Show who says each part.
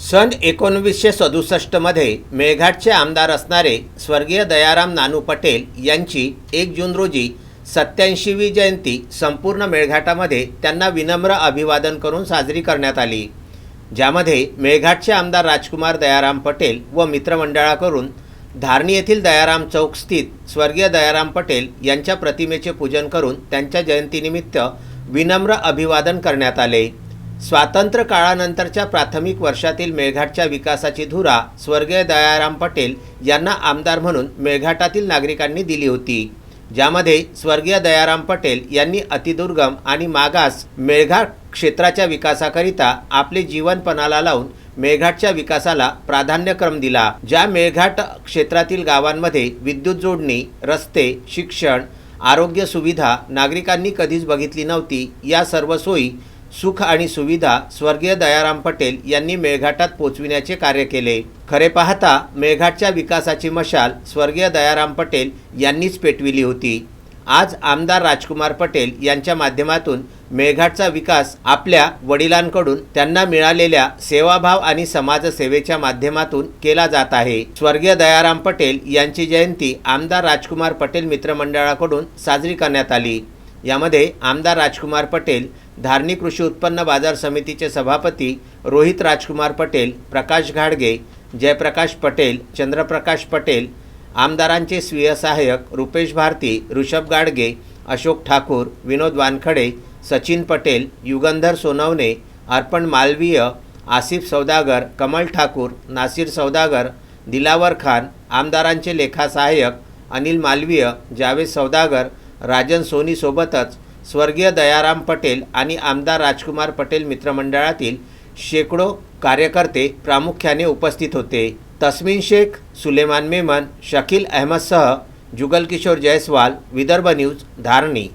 Speaker 1: सन एकोणवीसशे सदुसष्टमध्ये मेळघाटचे आमदार असणारे स्वर्गीय दयाराम नानू पटेल यांची एक जून रोजी सत्याऐंशीवी जयंती संपूर्ण मेळघाटामध्ये त्यांना विनम्र अभिवादन करून साजरी करण्यात आली. ज्यामध्ये मेळघाटचे आमदार राजकुमार दयाराम पटेल व मित्रमंडळाकडून धारणी येथील दयाराम चौक स्थित स्वर्गीय दयाराम पटेल यांच्या प्रतिमेचे पूजन करून त्यांच्या जयंतीनिमित्त विनम्र अभिवादन करण्यात आले. स्वातंत्र्य काळानंतरच्या प्राथमिक वर्षातील मेळघाटच्या विकासाची धुरा स्वर्गीय दयाराम पटेल यांना आमदार म्हणून मेळघाटातील नागरिकांनी दिली होती. ज्यामध्ये स्वर्गीय दयाराम पटेल यांनी अतिदुर्गम आणि मागास मेळघाट क्षेत्राच्या विकासाकरिता आपले जीवनपणाला लावून मेळघाटच्या विकासाला प्राधान्यक्रम दिला ज्या मेळघाट क्षेत्रातील गावांमध्ये विद्युत जोडणी रस्ते शिक्षण आरोग्य सुविधा नागरिकांनी कधीच बघितली नव्हती. या सर्व सोयी सुख आणि सुविधा स्वर्गीय दयाराम पटेल यांनी मेळघाटात पोचविण्याचे कार्य केले. खरे पाहता मेळघाटच्या विकासाची मशाल स्वर्गीय दयाराम पटेल यांनीच पेटविली होती. आज आमदार राजकुमार पटेल यांच्या माध्यमातून मेळघाटचा विकास आपल्या वडिलांकडून त्यांना मिळालेल्या सेवाभाव आणि समाजसेवेच्या माध्यमातून केला जात आहे. स्वर्गीय दयाराम पटेल यांची जयंती आमदार राजकुमार पटेल मित्रमंडळाकडून साजरी करण्यात आली. यामध्ये आमदार राजकुमार पटेल धारणी कृषी उत्पन्न बाजार समितीचे सभापती रोहित राजकुमार पटेल प्रकाश घाडगे जयप्रकाश पटेल चंद्रप्रकाश पटेल आमदारांचे स्वीय सहाय्यक रुपेश भारती ऋषभ गाडगे अशोक ठाकूर विनोद वानखडे सचिन पटेल युगंधर सोनवणे अर्पण मालवीय आसिफ सौदागर कमल ठाकूर नासिर सौदागर दिलावर खान आमदारांचे लेखा सहाय्यक अनिल मालवीय जावेद सौदागर राजन सोनीसोबतच स्वर्गीय दयाराम पटेल आणि आमदार राजकुमार पटेल मित्रमंडळातील शेकडो कार्यकर्ते प्रामुख्याने उपस्थित होते. तस्मिन शेख सुलेमान मेमन शकील अहमदसह जुगलकिशोर जयस्वाल विदर्भ न्यूज धारणी.